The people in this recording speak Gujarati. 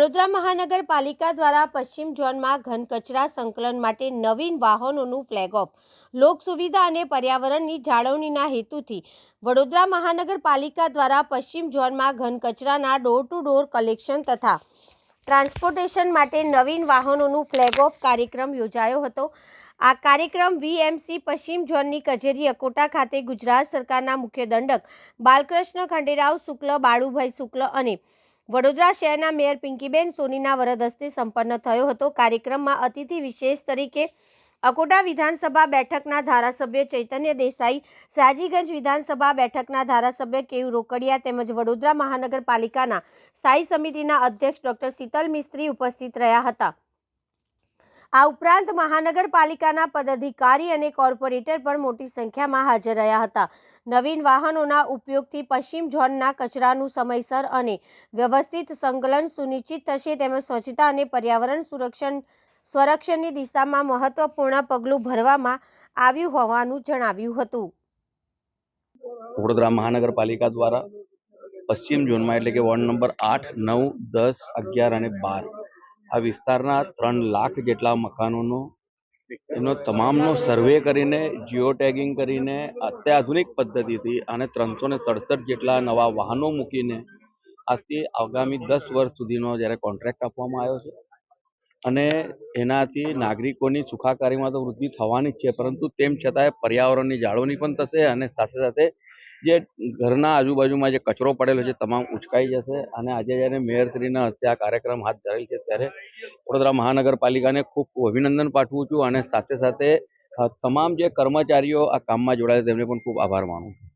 વડોદરા મહાનગરપાલિકા દ્વારા પશ્ચિમ ઝોનમાં ઘન કચરા સંકલન માટે નવીન વાહનોનું ફ્લેગ ઓફ લોક સુવિધા અને પર્યાવરણની જાળવણીના હેતુથી વડોદરા મહાનગરપાલિકા દ્વારા પશ્ચિમ ઝોનમાં ઘન કચરાના ડોર ટુ ડોર કલેક્શન તથા ટ્રાન્સપોર્ટેશન માટે નવીન વાહનોનું ફ્લેગ ઓફ કાર્યક્રમ યોજાયો હતો. આ કાર્યક્રમ વીએમસી પશ્ચિમ ઝોનની કચેરી અકોટા ખાતે ગુજરાત સરકારના મુખ્ય દંડક બાલકૃષ્ણ ખંડેરાવ શુક્લ, બાળુભાઈ શુક્લ અને વડોદરા શહેરના મેયર પિંકીબેન સોનીના વરદ હસ્તે સંપન્ન થયો હતો. કાર્યક્રમમાં અતિથિ વિશેષ તરીકે અકોટા વિધાનસભા બેઠકના ધારાસભ્ય ચૈતન્ય દેસાઈ, સાજીગંજ વિધાનસભા બેઠકના ધારાસભ્ય કેયુ રોકડિયા તેમજ વડોદરા મહાનગરપાલિકાના સ્થાયી સમિતિના અધ્યક્ષ ડોક્ટર શીતલ મિસ્ત્રી ઉપસ્થિત રહ્યા હતા. આ ઉપરાંત મહાનગરપાલિકાના પદાધિકારી અને કોર્પોરેટર પણ મોટી સંખ્યામાં હાજર રહ્યા હતા. નવીન વાહનોના ઉપયોગથી પશ્ચિમ ઝોનના કચરાનું સમયસર અને વ્યવસ્થિત સંકલન સુનિશ્ચિત થશે તેમજ સ્વચ્છતા અને પર્યાવરણ સુરક્ષણ સંરક્ષણની દિશામાં મહત્વપૂર્ણ પગલું ભરવામાં આવ્યું હોવાનું જણાવ્યું હતું. વડોદરા મહાનગરપાલિકા દ્વારા પશ્ચિમ ઝોનમાં એટલે કે વોર્ડ નંબર આઠ, નવ, દસ, અગિયાર અને બાર આ વિસ્તારના ત્રણ લાખ જેટલા મકાનોનો એનો તમામનો સર્વે કરીને જીઓ ટેગિંગ કરીને, અત્યાધુનિક પદ્ધતિથી અને ત્રણસો ને સડસઠ જેટલા નવા વાહનો મૂકીને આજથી આગામી દસ વર્ષ સુધીનો જ્યારે કોન્ટ્રાક્ટ આપવામાં આવ્યો છે. અને એનાથી નાગરિકોની સુખાકારીમાં તો વૃદ્ધિ થવાની જ છે, પરંતુ તેમ છતાંય પર્યાવરણની જાળવણી પણ થશે અને સાથે સાથે જે ઘરના આજુબાજુમાં જે કચરો પડેલો છે, તમામ ઉચકાઈ જશે અને આજે જ્યારે મેયરશ્રીના હસ્તે આ કાર્યક્રમ હાથ ધરેલ છે, ત્યારે વડોદરા મહાનગરપાલિકાને ખૂબ અભિનંદન પાઠવું છું અને સાથે સાથે તમામ જે કર્મચારીઓ આ કામમાં જોડાયા તેમને પણ ખૂબ આભાર માનું છું.